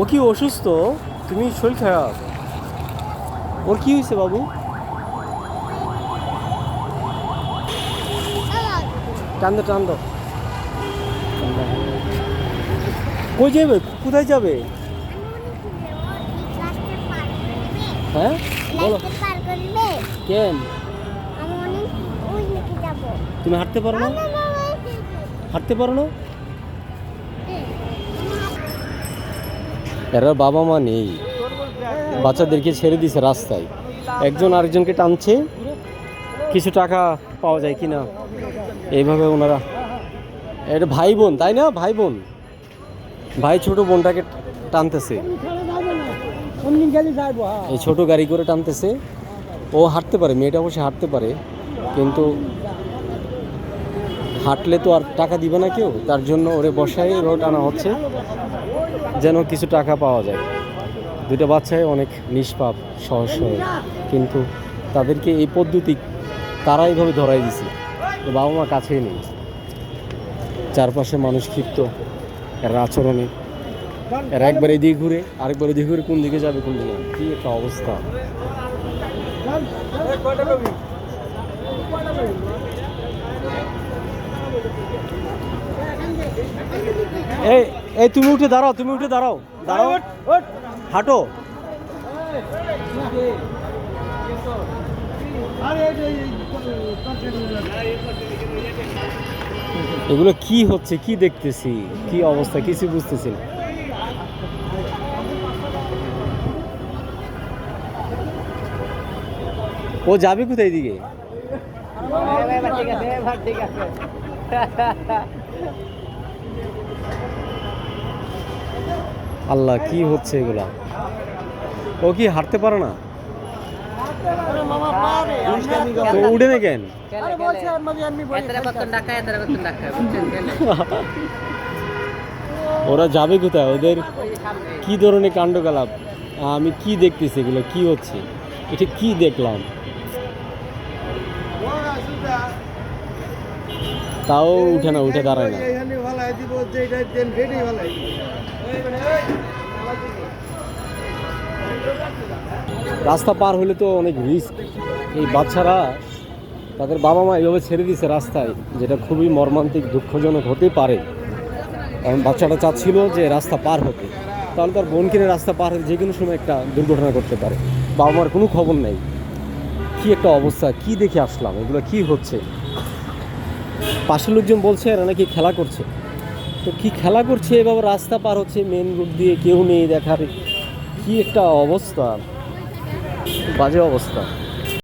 ও কি অসুস্থ? তুমি শরীর খারাপ। ওর কি হয়েছে বাবু? টান টান দাও কই যাবে? কোথায় যাবে? হ্যাঁ? বলো। কেন? তুমি হাঁটতে পারো না? হাঁটতে পারো না? এরা বাবা মা নেই। বাচ্চাদেরকে ছেড়ে দিছে রাস্তায়। একজন আরেকজনকে টানছে। কিছু টাকা পাওয়া যায় কি না এইভাবে ওনারা এটা ভাই বোন, তাই না? ভাই বোন। ভাই ছোট বোনটাকে টানতেছে। এই ছোট গাড়ি করে টানতেছে। ও হাঁটতে পারে, মেয়েটা অবশ্যই হাঁটতে পারে। কিন্তু হাঁটলে তো আর টাকা দিবে না কেউ। তার জন্য ওরে বসায় রোড আনা হচ্ছে। যেন কিছু টাকা পাওয়া যায়। দুটো বাচ্চাই অনেক নিষ্পাপ সহজ সরল কিন্তু তাদেরকে এই পদ্ধতি তারা এইভাবে ধরাই দিছে বাবা মা কাছেই নেই। চারপাশে মানুষ ক্ষিপ্ত, এর আচরণে, এরা একবার এদিকে ঘুরে, আরেকবার এদিকে ঘুরে কোন দিকে যাবে, কোন দিকে। কি একটা অবস্থা। এই এই তুমি উঠে দাঁড়াও তুমি উঠে দাঁড়াও। দাঁড়াও। হাঁটো। এগুলো কি হচ্ছে? কি দেখতেছি? কি অবস্থা? কিছু বুঝতেছি না। ও যাবে কোথায় দিকে আল্লাহ, কি হচ্ছে এগুলা? ও কি হাঁটতে পারে না? উঠে না কেন? ওরা যাবে কোথায়? ওদের কি ধরনের কাণ্ডকলাপ? আমি কি দেখতেছি এগুলো? কি হচ্ছে? এটা কি দেখলাম? তাও উঠে না, উঠে দাঁড়ায় না। রাস্তা পার হলে তো অনেক রিস্ক এই বাচ্চারা তাদের বাবা মা এইভাবে ছেড়ে দিয়েছে রাস্তায়, যেটা খুবই মর্মান্তিক, দুঃখজনক হতে পারে। কারণ বাচ্চাটা চাচ্ছিল যে রাস্তা পার হতে। তাহলে তার বোন কিনে রাস্তা পার হতে যে কোনো সময় একটা দুর্ঘটনা করতে পারে। বাবা মার কোনো খবর নেই। কি একটা অবস্থা, কি দেখে আসলাম, এগুলো কি হচ্ছে? পাশের লোকজন বলছে, এরা নাকি খেলা করছে। তো কি খেলা করছে এভাবে রাস্তা পার হচ্ছে মেন রোড দিয়ে কেউ নেই দেখার। কি একটা অবস্থা। বাজে অবস্থা।